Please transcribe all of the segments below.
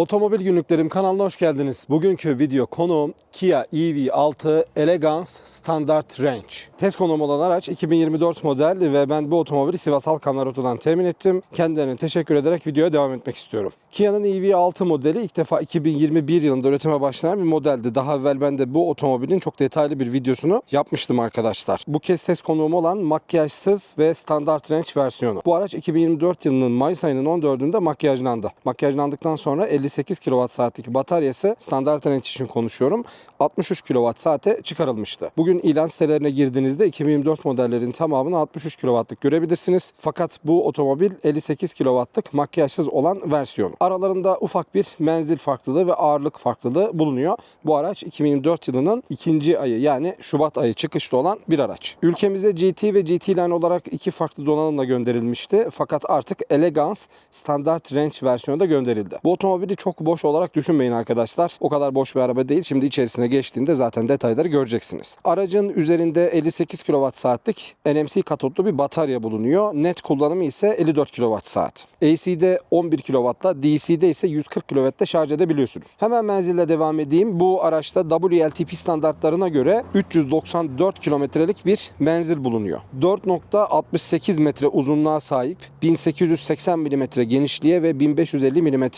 Otomobil Günlüklerim kanalına hoş geldiniz. Bugünkü video konuğum Kia EV6 Elegance Standard Range. Test konuğum olan araç 2024 model ve ben bu otomobili Sivas Halkan Oto'dan temin ettim. Kendilerine teşekkür ederek videoya devam etmek istiyorum. Kia'nın EV6 modeli ilk defa 2021 yılında üretime başlayan bir modeldi. Daha evvel ben de bu otomobilin çok detaylı bir videosunu yapmıştım arkadaşlar. Bu kez test konuğum olan makyajsız ve standart range versiyonu. Bu araç 2024 yılının Mayıs ayının 14'ünde makyajlandı. Makyajlandıktan sonra 58 kWh bataryası standart range için konuşuyorum. 63 kWh çıkarılmıştı. Bugün ilan sitelerine girdiğinizde 2024 modellerin tamamını 63 kW'lık görebilirsiniz. Fakat bu otomobil 58 kW'lık makyajsız olan versiyonu. Aralarında ufak bir menzil farklılığı ve ağırlık farklılığı bulunuyor. Bu araç 2024 yılının ikinci ayı yani Şubat ayı çıkışlı olan bir araç. Ülkemize GT ve GT Line olarak iki farklı donanımla gönderilmişti. Fakat artık Elegance Standard Range versiyonu da gönderildi. Bu otomobili çok boş olarak düşünmeyin arkadaşlar. O kadar boş bir araba değil. Şimdi içerisine geçtiğinde zaten detayları göreceksiniz. Aracın üzerinde 58 kWh'lik NMC katotlu bir batarya bulunuyor. Net kullanımı ise 54 kWh. AC'de 11 kW'da, DC'de ise 140 kW'de şarj edebiliyorsunuz. Hemen menzille devam edeyim. Bu araçta WLTP standartlarına göre 394 kilometrelik bir menzil bulunuyor. 4.68 metre uzunluğa sahip, 1880 mm genişliğe ve 1550 mm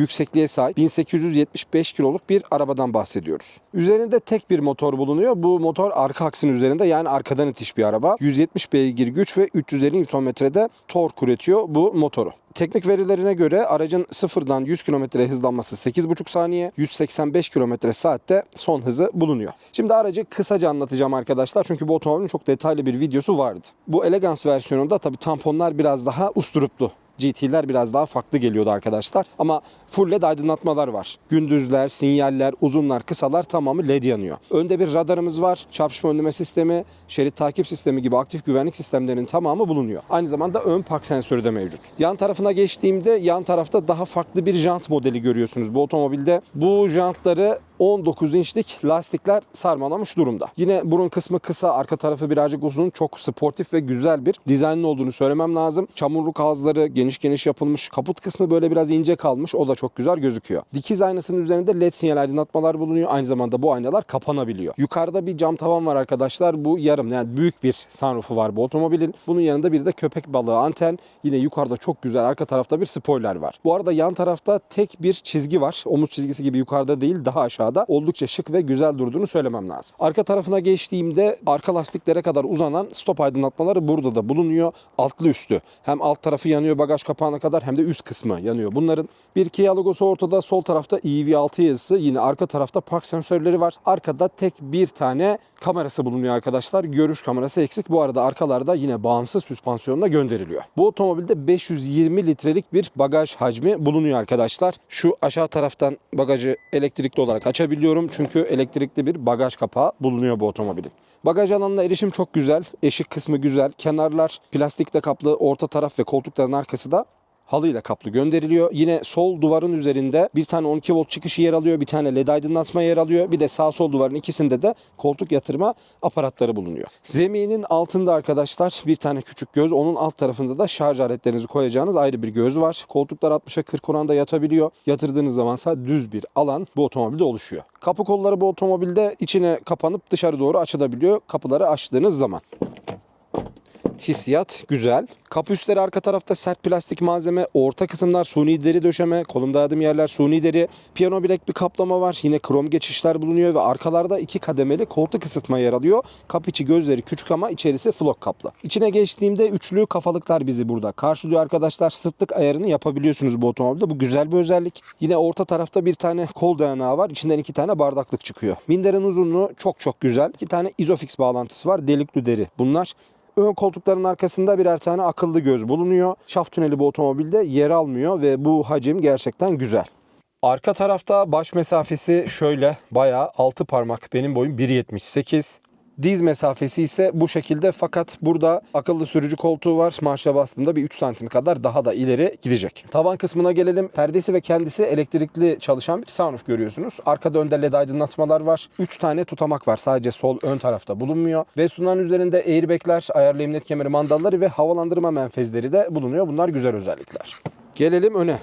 yüksekliğe sahip 1875 kiloluk bir arabadan bahsediyoruz. Üzerinde tek bir motor bulunuyor. Bu motor arka aksın üzerinde yani arkadan itiş bir araba. 170 beygir güç ve 350 Nm'de tork üretiyor bu motoru. Teknik verilerine göre aracın sıfırdan 100 km hızlanması 8,5 saniye, 185 km saatte son hızı bulunuyor. Şimdi aracı kısaca anlatacağım arkadaşlar çünkü bu otomobilin çok detaylı bir videosu vardı. Bu Elegance versiyonunda tabi tamponlar biraz daha usturuplu. GT'ler biraz daha farklı geliyordu arkadaşlar. Ama full led aydınlatmalar var. Gündüzler, sinyaller, uzunlar, kısalar tamamı led yanıyor. Önde bir radarımız var. Çarpışma önleme sistemi, şerit takip sistemi gibi aktif güvenlik sistemlerinin tamamı bulunuyor. Aynı zamanda ön park sensörü de mevcut. Yan tarafına geçtiğimde yan tarafta daha farklı bir jant modeli görüyorsunuz bu otomobilde. Bu jantları 19 inçlik lastikler sarmalamış durumda. Yine burun kısmı kısa, arka tarafı birazcık uzun. Çok sportif ve güzel bir dizaynlı olduğunu söylemem lazım. Çamurluk ağızları geniş geniş yapılmış. Kaput kısmı böyle biraz ince kalmış. O da çok güzel gözüküyor. Dikiz aynasının üzerinde led sinyal aydınlatmalar bulunuyor. Aynı zamanda bu aynalar kapanabiliyor. Yukarıda bir cam tavan var arkadaşlar. Bu yarım yani büyük bir sunroofu var bu otomobilin. Bunun yanında bir de köpek balığı anten. Yine yukarıda çok güzel arka tarafta bir spoiler var. Bu arada yan tarafta tek bir çizgi var. Omuz çizgisi gibi yukarıda değil daha aşağıda oldukça şık ve güzel durduğunu söylemem lazım. Arka tarafına geçtiğimde arka lastiklere kadar uzanan stop aydınlatmaları burada da bulunuyor. Altlı üstü. Hem alt tarafı yanıyor bagaj kapağına kadar hem de üst kısmı yanıyor. Bunların bir Kia logosu ortada. Sol tarafta EV6 yazısı. Yine arka tarafta park sensörleri var. Arkada tek bir tane kamerası bulunuyor arkadaşlar. Görüş kamerası eksik. Bu arada arkalarda yine bağımsız süspansiyonla gönderiliyor. Bu otomobilde 520 litrelik bir bagaj hacmi bulunuyor arkadaşlar. Şu aşağı taraftan bagajı elektrikli olarak açabiliyorum. Çünkü elektrikli bir bagaj kapağı bulunuyor bu otomobilin. Bagaj alanına erişim çok güzel. Eşik kısmı güzel. Kenarlar plastikle kaplı. Orta taraf ve koltukların arkası da halıyla kaplı gönderiliyor. Yine sol duvarın üzerinde bir tane 12 volt çıkışı yer alıyor. Bir tane led aydınlatma yer alıyor. Bir de sağ sol duvarın ikisinde de koltuk yatırma aparatları bulunuyor. Zeminin altında arkadaşlar bir tane küçük göz. Onun alt tarafında da şarj aletlerinizi koyacağınız ayrı bir göz var. Koltuklar 60'a 40 oranda yatabiliyor. Yatırdığınız zamansa düz bir alan bu otomobilde oluşuyor. Kapı kolları bu otomobilde içine kapanıp dışarı doğru açılabiliyor. Kapıları açtığınız zaman hissiyat güzel. Kapı üstleri arka tarafta sert plastik malzeme, orta kısımlar suni deri döşeme, kolum dayadığım yerler suni deri, piyano bilek bir kaplama var. Yine krom geçişler bulunuyor ve arkalarda iki kademeli koltuk ısıtma yer alıyor. Kapı içi gözleri küçük ama içerisi flok kaplı. İçine geçtiğimde üçlü kafalıklar bizi burada karşılıyor arkadaşlar. Sıtlık ayarını yapabiliyorsunuz bu otomobilde. Bu güzel bir özellik. Yine orta tarafta bir tane kol dayanağı var. İçinden iki tane bardaklık çıkıyor. Minderin uzunluğu çok çok güzel. İki tane izofix bağlantısı var. Delikli deri. Bunlar Ön koltukların arkasında birer tane akıllı göz bulunuyor. Şaft tüneli bu otomobilde yer almıyor ve bu hacim gerçekten güzel. Arka tarafta baş mesafesi şöyle bayağı 6 parmak. Benim boyum 1.78. Diz mesafesi ise bu şekilde fakat burada akıllı sürücü koltuğu var. Marşa bastığında bir 3 santim kadar daha da ileri gidecek. Tavan kısmına gelelim. Perdesi ve kendisi elektrikli çalışan bir sunroof görüyorsunuz. Arkada önde led aydınlatmalar var. 3 tane tutamak var. Sadece sol ön tarafta bulunmuyor. Ve sunan üzerinde airbagler, ayarlı emniyet kemeri mandalları ve havalandırma menfezleri de bulunuyor. Bunlar güzel özellikler. Gelelim öne.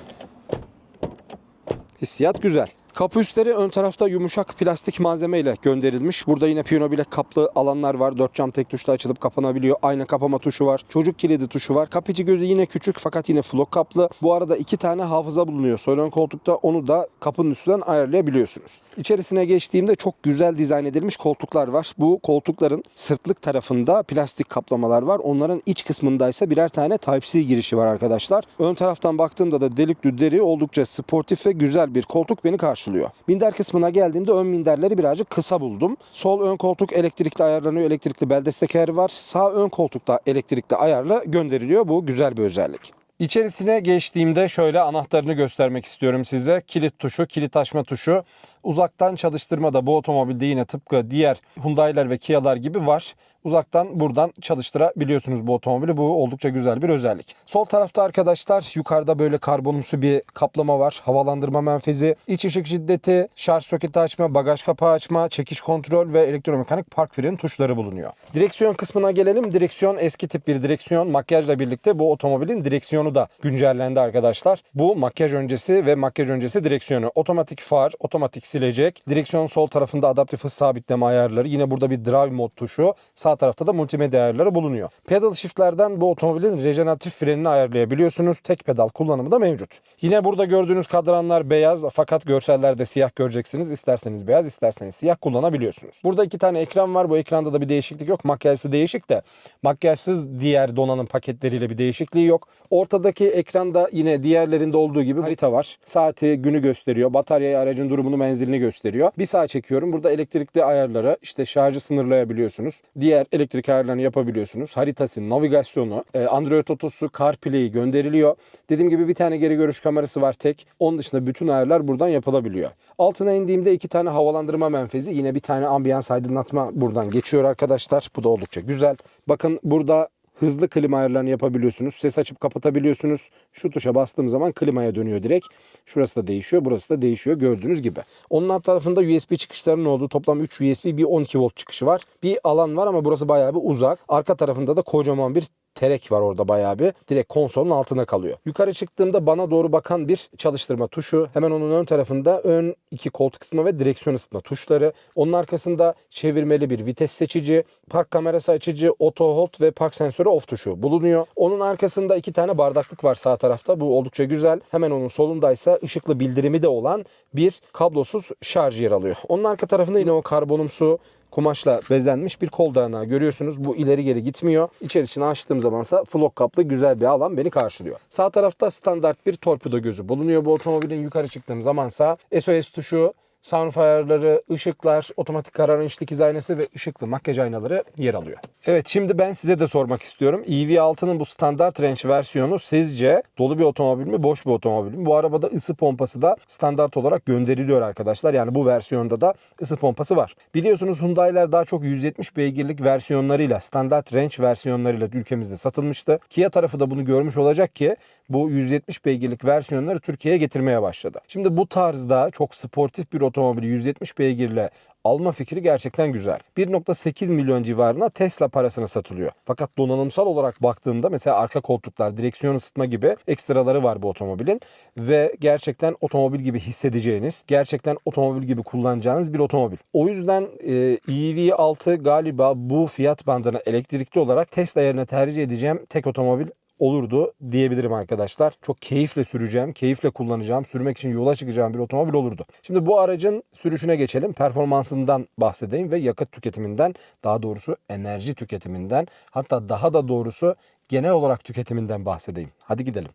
Hissiyat güzel. Kapı üstleri ön tarafta yumuşak plastik malzeme ile gönderilmiş. Burada yine piyano bilek kaplı alanlar var. Dört cam tek tuşla açılıp kapanabiliyor. Ayna kapama tuşu var. Çocuk kilidi tuşu var. Kapıcı gözü yine küçük fakat yine flok kaplı. Bu arada iki tane hafıza bulunuyor. Sol koltukta onu da kapının üstünden ayarlayabiliyorsunuz. İçerisine geçtiğimde çok güzel dizayn edilmiş koltuklar var. Bu koltukların sırtlık tarafında plastik kaplamalar var. Onların iç kısmında ise birer tane Type-C girişi var arkadaşlar. Ön taraftan baktığımda da delikli deri oldukça sportif ve güzel bir koltuk beni karşılıyor. Minder kısmına geldiğimde ön minderleri birazcık kısa buldum. Sol ön koltuk elektrikli ayarlanıyor. Elektrikli bel destekleri var. Sağ ön koltukta elektrikli ayarla gönderiliyor. Bu güzel bir özellik. İçerisine geçtiğimde şöyle anahtarını göstermek istiyorum size. Kilit tuşu, kilit açma tuşu. Uzaktan çalıştırmada bu otomobilde yine tıpkı diğer Hyundai'ler ve Kia'lar gibi var. Uzaktan buradan çalıştırabiliyorsunuz bu otomobili. Bu oldukça güzel bir özellik. Sol tarafta arkadaşlar yukarıda böyle karbonumsu bir kaplama var. Havalandırma menfezi, iç ışık şiddeti, şarj soketi açma, bagaj kapağı açma, çekiş kontrol ve elektromekanik park fren tuşları bulunuyor. Direksiyon kısmına gelelim. Direksiyon eski tip bir direksiyon. Makyajla birlikte bu otomobilin direksiyonu da güncellendi arkadaşlar. Bu makyaj öncesi ve makyaj öncesi direksiyonu. Otomatik far, otomatik silecek. Direksiyon sol tarafında adaptif hız sabitleme ayarları. Yine burada bir drive mod tuşu. Sağ tarafta da multimedya ayarları bulunuyor. Pedal shift'lerden bu otomobilin rejeneratif frenini ayarlayabiliyorsunuz. Tek pedal kullanımı da mevcut. Yine burada gördüğünüz kadranlar beyaz fakat görsellerde siyah göreceksiniz. İsterseniz beyaz isterseniz siyah kullanabiliyorsunuz. Burada iki tane ekran var. Bu ekranda da bir değişiklik yok. Makyajsı değişik de makyajsız diğer donanım paketleriyle bir değişikliği yok. Ortadaki ekranda yine diğerlerinde olduğu gibi harita var. Saati, günü gösteriyor. Bataryayı, aracın durumunu, menzilini gösteriyor. Bir sağa çekiyorum. Burada elektrikli ayarları, işte şarjı sınırlayabiliyorsunuz. Diğer elektrik ayarlarını yapabiliyorsunuz. Haritası, navigasyonu, e, Android Otosu, CarPlay gönderiliyor. Dediğim gibi bir tane geri görüş kamerası var tek. Onun dışında bütün ayarlar buradan yapılabiliyor. Altına indiğimde iki tane havalandırma menfezi, yine bir tane ambiyans aydınlatma buradan geçiyor arkadaşlar. Bu da oldukça güzel. Bakın burada hızlı klima ayarlarını yapabiliyorsunuz. Ses açıp kapatabiliyorsunuz. Şu tuşa bastığım zaman klimaya dönüyor direkt. Şurası da değişiyor, burası da değişiyor gördüğünüz gibi. Onun alt tarafında USB çıkışlarının olduğu toplam 3 USB, bir 12 volt çıkışı var. Bir alan var ama burası bayağı bir uzak. Arka tarafında da kocaman bir terek var orada bayağı bir. Direkt konsolun altına kalıyor. Yukarı çıktığımda bana doğru bakan bir çalıştırma tuşu. Hemen onun ön tarafında ön iki koltuk ısıtma ve direksiyon ısıtma tuşları. Onun arkasında çevirmeli bir vites seçici, park kamerası açıcı, auto hold ve park sensörü off tuşu bulunuyor. Onun arkasında iki tane bardaklık var sağ tarafta. Bu oldukça güzel. Hemen onun solundaysa ışıklı bildirimi de olan bir kablosuz şarj yer alıyor. Onun arka tarafında yine o karbonumsu kumaşla bezenmiş bir kol dayanağı görüyorsunuz. Bu ileri geri gitmiyor. İçerisini açtığım zamansa flok kaplı güzel bir alan beni karşılıyor. Sağ tarafta standart bir torpido gözü bulunuyor bu otomobilin. Yukarı çıktığım zamansa SOS tuşu, sunroof ayarları, ışıklar, otomatik kararınç dikiz aynası ve ışıklı makyaj aynaları yer alıyor. Evet şimdi ben size de sormak istiyorum. EV6'nın bu standart range versiyonu sizce dolu bir otomobil mi, boş bir otomobil mi? Bu arabada ısı pompası da standart olarak gönderiliyor arkadaşlar. Yani bu versiyonda da ısı pompası var. Biliyorsunuz Hyundai'ler daha çok 170 beygirlik versiyonlarıyla, standart range versiyonlarıyla ülkemizde satılmıştı. Kia tarafı da bunu görmüş olacak ki bu 170 beygirlik versiyonları Türkiye'ye getirmeye başladı. Şimdi bu tarzda çok sportif bir otomobili 170 beygirle alma fikri gerçekten güzel. 1.8 milyon civarına Tesla parasına satılıyor. Fakat donanımsal olarak baktığımda mesela arka koltuklar, direksiyon ısıtma gibi ekstraları var bu otomobilin ve gerçekten otomobil gibi hissedeceğiniz, gerçekten otomobil gibi kullanacağınız bir otomobil. O yüzden e, EV6 galiba bu fiyat bandına elektrikli olarak Tesla yerine tercih edeceğim tek otomobil olurdu diyebilirim arkadaşlar. Çok keyifle süreceğim, keyifle kullanacağım, sürmek için yola çıkacağım bir otomobil olurdu. Şimdi bu aracın sürüşüne geçelim. Performansından bahsedeyim ve yakıt tüketiminden, daha doğrusu enerji tüketiminden, hatta daha da doğrusu genel olarak tüketiminden bahsedeyim. Hadi gidelim.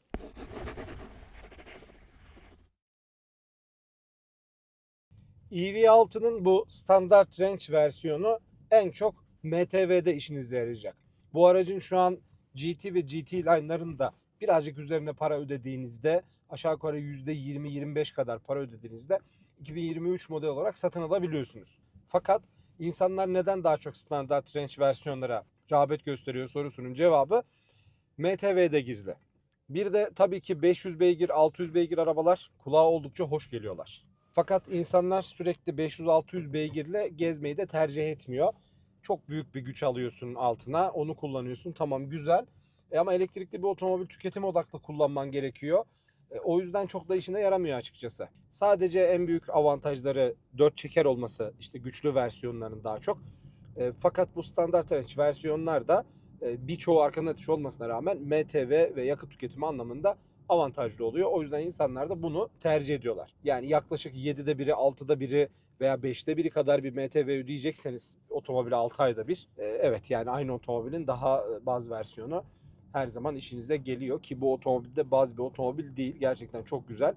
EV6'nın bu standart range versiyonu en çok MTV'de işinize yarayacak. Bu aracın şu an GT ve GT line'ların da birazcık üzerine para ödediğinizde aşağı yukarı %20-25 kadar para ödediğinizde 2023 model olarak satın alabiliyorsunuz. Fakat insanlar neden daha çok standart range versiyonlara rağbet gösteriyor sorusunun cevabı MTV'de gizli. Bir de tabii ki 500 beygir, 600 beygir arabalar kulağa oldukça hoş geliyorlar. Fakat insanlar sürekli 500-600 beygirle gezmeyi de tercih etmiyor. Çok büyük bir güç alıyorsun altına, onu kullanıyorsun. Tamam güzel. E ama elektrikli bir otomobil tüketim odaklı kullanman gerekiyor. E, O yüzden çok da işine yaramıyor açıkçası. Sadece en büyük avantajları 4 çeker olması, işte güçlü versiyonların daha çok. E, fakat bu standart range versiyonlarda e, birçoğu arkadan atış olmasına rağmen MTV ve yakıt tüketimi anlamında avantajlı oluyor. O yüzden insanlar da bunu tercih ediyorlar. Yani yaklaşık 7'de biri, 6'da biri veya 5'te biri kadar bir MTV ödeyecekseniz otomobile 6 ayda bir. e, evet yani aynı otomobilin daha e, baz versiyonu her zaman işinize geliyor ki bu otomobilde bazı bir otomobil değil. Gerçekten çok güzel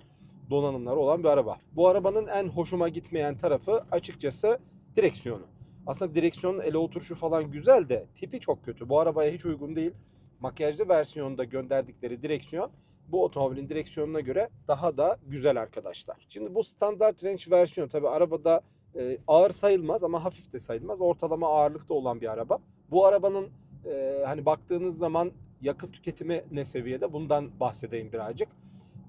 donanımları olan bir araba. Bu arabanın en hoşuma gitmeyen tarafı açıkçası direksiyonu. Aslında direksiyonun ele oturuşu falan güzel de tipi çok kötü. Bu arabaya hiç uygun değil. Makyajlı versiyonda gönderdikleri direksiyon bu otomobilin direksiyonuna göre daha da güzel arkadaşlar. Şimdi bu standart range versiyon tabi arabada e, ağır sayılmaz ama hafif de sayılmaz. Ortalama ağırlıkta olan bir araba. Bu arabanın e, hani baktığınız zaman yakıt tüketimi ne seviyede bundan bahsedeyim birazcık.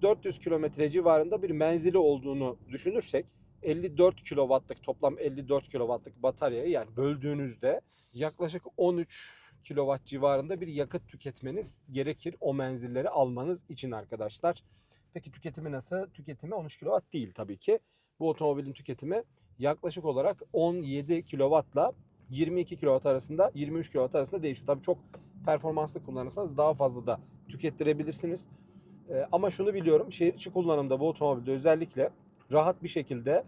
400 kilometre civarında bir menzili olduğunu düşünürsek 54 kW'lık toplam 54 kW'lık bataryayı yani böldüğünüzde yaklaşık 13 kW civarında bir yakıt tüketmeniz gerekir o menzilleri almanız için arkadaşlar. Peki tüketimi nasıl? Tüketimi 13 kW değil tabii ki. Bu otomobilin tüketimi yaklaşık olarak 17 kW ile 22 kW arasında 23 kW arasında değişiyor. Tabii çok performanslı kullanırsanız daha fazla da tükettirebilirsiniz. Ee, ama şunu biliyorum şehir içi kullanımda bu otomobilde özellikle rahat bir şekilde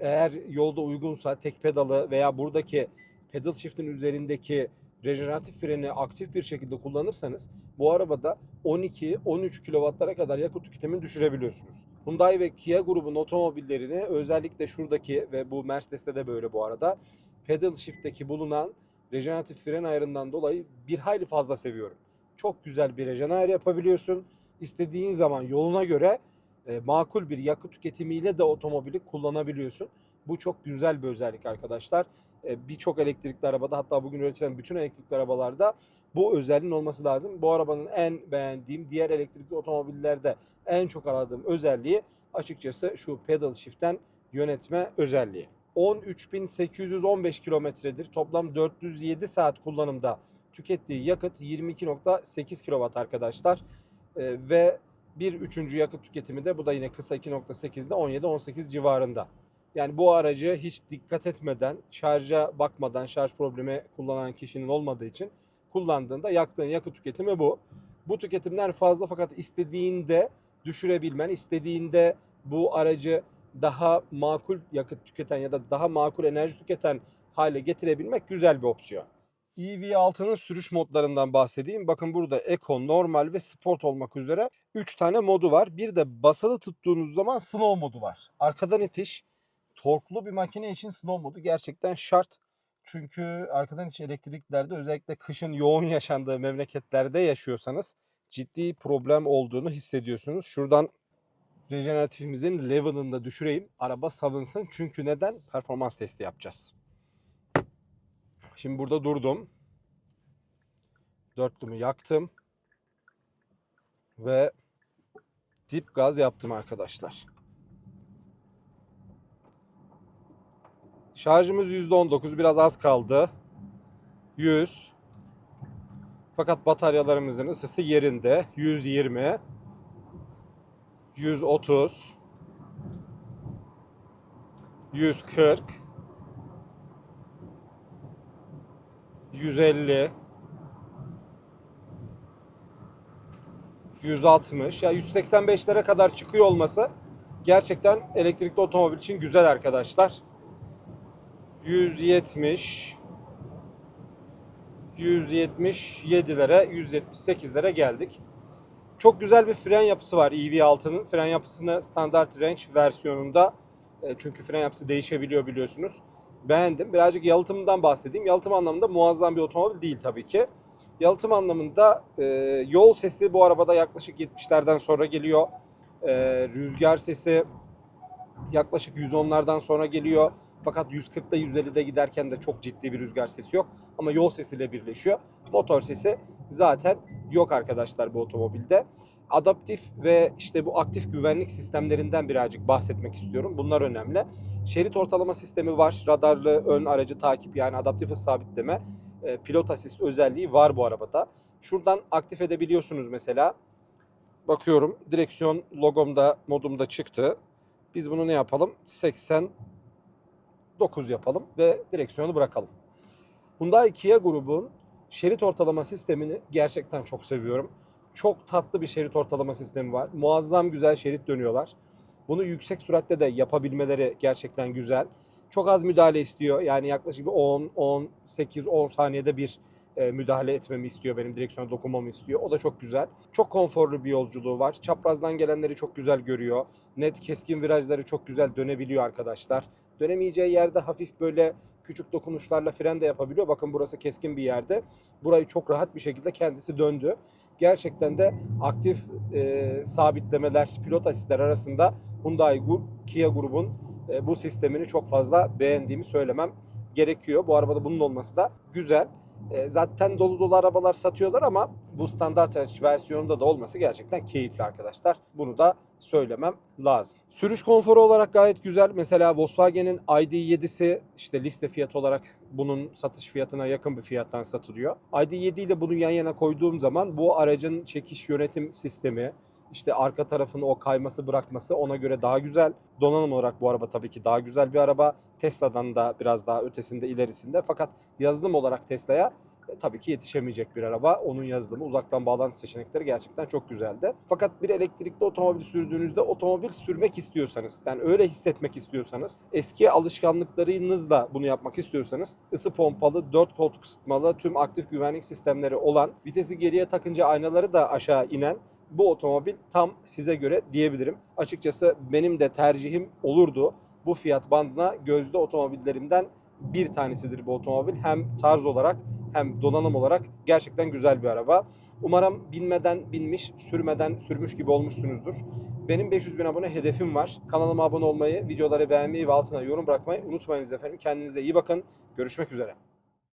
eğer yolda uygunsa tek pedalı veya buradaki pedal shift'in üzerindeki rejeneratif freni aktif bir şekilde kullanırsanız bu arabada 12-13 kW'lara kadar yakıt tüketimini düşürebiliyorsunuz. Hyundai ve Kia grubun otomobillerini özellikle şuradaki ve bu Mercedes'te de böyle bu arada pedal shift'teki bulunan rejeneratif fren ayarından dolayı bir hayli fazla seviyorum. Çok güzel bir rejen ayarı yapabiliyorsun. İstediğin zaman yoluna göre e, makul bir yakıt tüketimiyle de otomobili kullanabiliyorsun. Bu çok güzel bir özellik arkadaşlar. E, Birçok elektrikli arabada hatta bugün üretilen bütün elektrikli arabalarda bu özelliğin olması lazım. Bu arabanın en beğendiğim diğer elektrikli otomobillerde en çok aradığım özelliği açıkçası şu pedal shift'ten yönetme özelliği. 13.815 kilometredir. Toplam 407 saat kullanımda tükettiği yakıt 22.8 kW arkadaşlar. Ee, ve bir üçüncü yakıt tüketimi de bu da yine kısa 2.8'de 17-18 civarında. Yani bu aracı hiç dikkat etmeden, şarja bakmadan şarj problemi kullanan kişinin olmadığı için kullandığında yaktığın yakıt tüketimi bu. Bu tüketimler fazla fakat istediğinde düşürebilmen, istediğinde bu aracı daha makul yakıt tüketen ya da daha makul enerji tüketen hale getirebilmek güzel bir opsiyon. EV6'nın sürüş modlarından bahsedeyim. Bakın burada Eco, Normal ve Sport olmak üzere 3 tane modu var. Bir de basılı tuttuğunuz zaman Slow modu var. Arkadan itiş, torklu bir makine için Slow modu gerçekten şart. Çünkü arkadan itiş elektriklerde özellikle kışın yoğun yaşandığı memleketlerde yaşıyorsanız ciddi problem olduğunu hissediyorsunuz. Şuradan rejeneratifimizin level'ını da düşüreyim. Araba salınsın. Çünkü neden? Performans testi yapacağız. Şimdi burada durdum. Dörtlümü yaktım. Ve dip gaz yaptım arkadaşlar. Şarjımız %19 biraz az kaldı. 100. Fakat bataryalarımızın ısısı yerinde. 120. 130 140 150 160 ya 185'lere kadar çıkıyor olması gerçekten elektrikli otomobil için güzel arkadaşlar. 170 177'lere 178'lere geldik. Çok güzel bir fren yapısı var EV6'nın. Fren yapısını standart range versiyonunda e, çünkü fren yapısı değişebiliyor biliyorsunuz. Beğendim. Birazcık yalıtımından bahsedeyim. Yalıtım anlamında muazzam bir otomobil değil tabii ki. Yalıtım anlamında e, yol sesi bu arabada yaklaşık 70'lerden sonra geliyor. E, rüzgar sesi yaklaşık 110'lardan sonra geliyor. Fakat 140'da 150'de giderken de çok ciddi bir rüzgar sesi yok. Ama yol sesiyle birleşiyor. Motor sesi zaten yok arkadaşlar bu otomobilde. Adaptif ve işte bu aktif güvenlik sistemlerinden birazcık bahsetmek istiyorum. Bunlar önemli. Şerit ortalama sistemi var. Radarlı ön aracı takip yani adaptif hız sabitleme. e, Pilot asist özelliği var bu arabada. Şuradan aktif edebiliyorsunuz mesela. bakıyorum direksiyon logomda modumda çıktı. Biz bunu ne yapalım? 89 yapalım ve direksiyonu bırakalım. Hyundai Kia grubun şerit ortalama sistemini gerçekten çok seviyorum. Çok tatlı bir şerit ortalama sistemi var. Muazzam güzel şerit dönüyorlar. Bunu yüksek süratte de yapabilmeleri gerçekten güzel. Çok az müdahale istiyor. Yani yaklaşık bir 10, 10, 8, 10 saniyede bir e, müdahale etmemi istiyor. Benim direksiyona dokunmamı istiyor. O da çok güzel. Çok konforlu bir yolculuğu var. Çaprazdan gelenleri çok güzel görüyor. Net keskin virajları çok güzel dönebiliyor arkadaşlar. Dönemeyeceği yerde hafif böyle küçük dokunuşlarla fren de yapabiliyor. Bakın burası keskin bir yerde. Burayı çok rahat bir şekilde kendisi döndü. Gerçekten de aktif e, sabitlemeler, pilot asistler arasında Hyundai Gu- Kia grubun e, bu sistemini çok fazla beğendiğimi söylemem gerekiyor. Bu arabada bunun olması da güzel. E, zaten dolu dolu arabalar satıyorlar ama bu standart versiyonunda da olması gerçekten keyifli arkadaşlar. Bunu da söylemem lazım. Sürüş konforu olarak gayet güzel. Mesela Volkswagen'in ID7'si işte liste fiyatı olarak bunun satış fiyatına yakın bir fiyattan satılıyor. ID7 ile bunu yan yana koyduğum zaman bu aracın çekiş yönetim sistemi, işte arka tarafını o kayması bırakması ona göre daha güzel. Donanım olarak bu araba tabii ki daha güzel bir araba. Tesla'dan da biraz daha ötesinde ilerisinde. Fakat yazılım olarak Tesla'ya e, tabii ki yetişemeyecek bir araba. Onun yazılımı, uzaktan bağlantı seçenekleri gerçekten çok güzeldi. Fakat bir elektrikli otomobil sürdüğünüzde otomobil sürmek istiyorsanız, yani öyle hissetmek istiyorsanız, eski alışkanlıklarınızla bunu yapmak istiyorsanız, ısı pompalı, 4 koltuk ısıtmalı, tüm aktif güvenlik sistemleri olan, vitesi geriye takınca aynaları da aşağı inen bu otomobil tam size göre diyebilirim. Açıkçası benim de tercihim olurdu. Bu fiyat bandına gözde otomobillerimden bir tanesidir bu otomobil. Hem tarz olarak hem donanım olarak gerçekten güzel bir araba. Umarım binmeden binmiş, sürmeden sürmüş gibi olmuşsunuzdur. Benim 500 bin abone hedefim var. Kanalıma abone olmayı, videoları beğenmeyi ve altına yorum bırakmayı unutmayınız efendim. Kendinize iyi bakın. Görüşmek üzere.